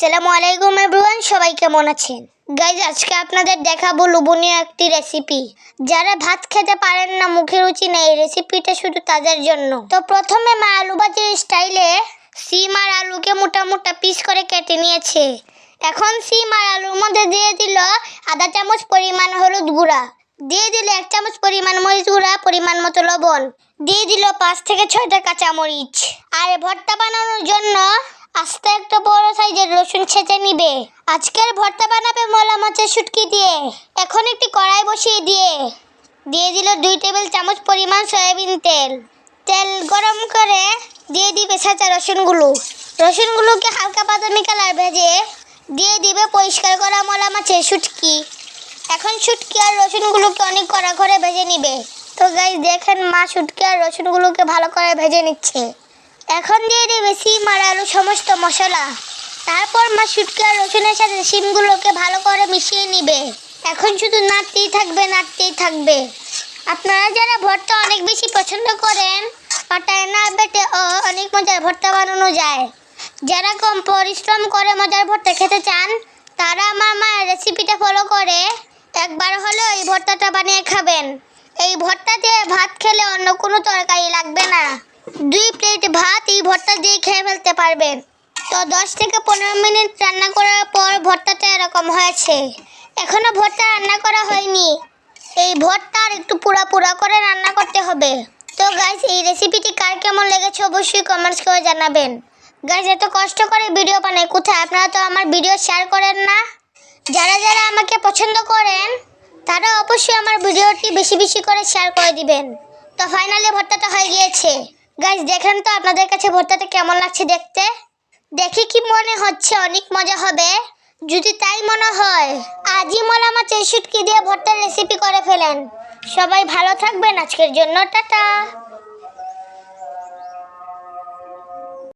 আসসালামু আলাইকুম এভরিওয়ান, সবাই কেমন আছেন? গাইজ আজকে আপনাদের দেখাবো লোভনীয় একটি রেসিপি যারা ভাত খেতে পারেন না, মুখে রুচি নেই, এই রেসিপিটা শুধু তাদের জন্য। তো প্রথমে মা আলু ভাজির স্টাইলে সিম আর আলুকে মোটা মোটা পিস করে কেটে নিয়েছে। এখন সিম আর আলুর মধ্যে দিয়ে দিল আধা চামচ পরিমাণ হলুদ গুঁড়া। দিয়ে দিল এক চামচ পরিমাণ মরিচ গুঁড়া, পরিমাণ মতো লবণ। দিয়ে দিল পাঁচ থেকে ছয়টা কাঁচামরিচ। আর ভর্তা বানানোর জন্য আস্তে আজকের ভর্তা বানাবে মলা মাছের শুটকি দিয়ে। এখন একটি কড়াই বসিয়ে দিয়ে। দিয়ে দিল দুই টেবিল চামচ পরিমাণ সয়াবিন তেল। তেল গরম করে দিয়ে দিবে সাঁচা রসুনগুলো। রসুনগুলোকে হালকা বাদামি কালার ভেজে দিয়ে দিবে পরিষ্কার করা মলা মাছের শুটকি। এখন শুটকি আর রসুনগুলোকে অনেক কড়া করে ভেজে নিবে। তো গাই দেখেন মা শুটকি আর রসুনগুলোকে ভালো করে ভেজে নিচ্ছে। এখন দিয়ে দেবে সিম আর আলু সমস্ত মশলা। তারপর মা শুটকি আর রসুনের সাথে সিমগুলোকে ভালো করে মিশিয়ে নিবে। এখন শুধু নাড়তেই থাকবে নাড়তেই থাকবে। আপনারা যারা ভর্তা অনেক বেশি পছন্দ করেন পাটায় না বেটে ও অনেক মজার ভর্তা বানানো যায়। যারা কম পরিশ্রম করে মজার ভর্তা খেতে চান, তারা আমার মায়ের রেসিপিটা ফলো করে, একবার হলেও এই ভর্তাটা বানিয়ে খাবেন। এই ভর্তা দিয়ে ভাত খেলে অন্য কোনো তরকারি লাগবে না। দুই প্লেট ভাত এই ভর্তা দিয়ে খেয়ে ফেলতে পারবেন। তো দশ থেকে পনেরো মিনিট রান্না করার পর ভর্তাটা এরকম হয়েছে। এখনও ভর্তা রান্না করা হয়নি। এই ভর্তা আর একটু পুরা পুরা করে রান্না করতে হবে। তো গাইস এই রেসিপিটি কার কেমন লেগেছে অবশ্যই কমেন্টস করে জানাবেন। গাইস এত কষ্ট করে ভিডিও বানাই কোথায়? আপনারা তো আমার ভিডিও শেয়ার করেন না। যারা যারা আমাকে পছন্দ করেন, তারা অবশ্যই আমার ভিডিওটি বেশি বেশি করে শেয়ার করে দিবেন। তো ফাইনালি ভর্তাটা হয়ে গিয়েছে। গাইস দেখেন তো আপনাদের কাছে ভর্তাটা কেমন লাগছে দেখতে? দেখে কি মনে হচ্ছে? অনেক মজা হবে। যদি তাই মনে হয়, আজই মলা মাছের শুটকি দিয়ে ভর্তার রেসিপি করে ফেলেন। সবাই ভালো থাকবেন। আজকের জন্য টাটা।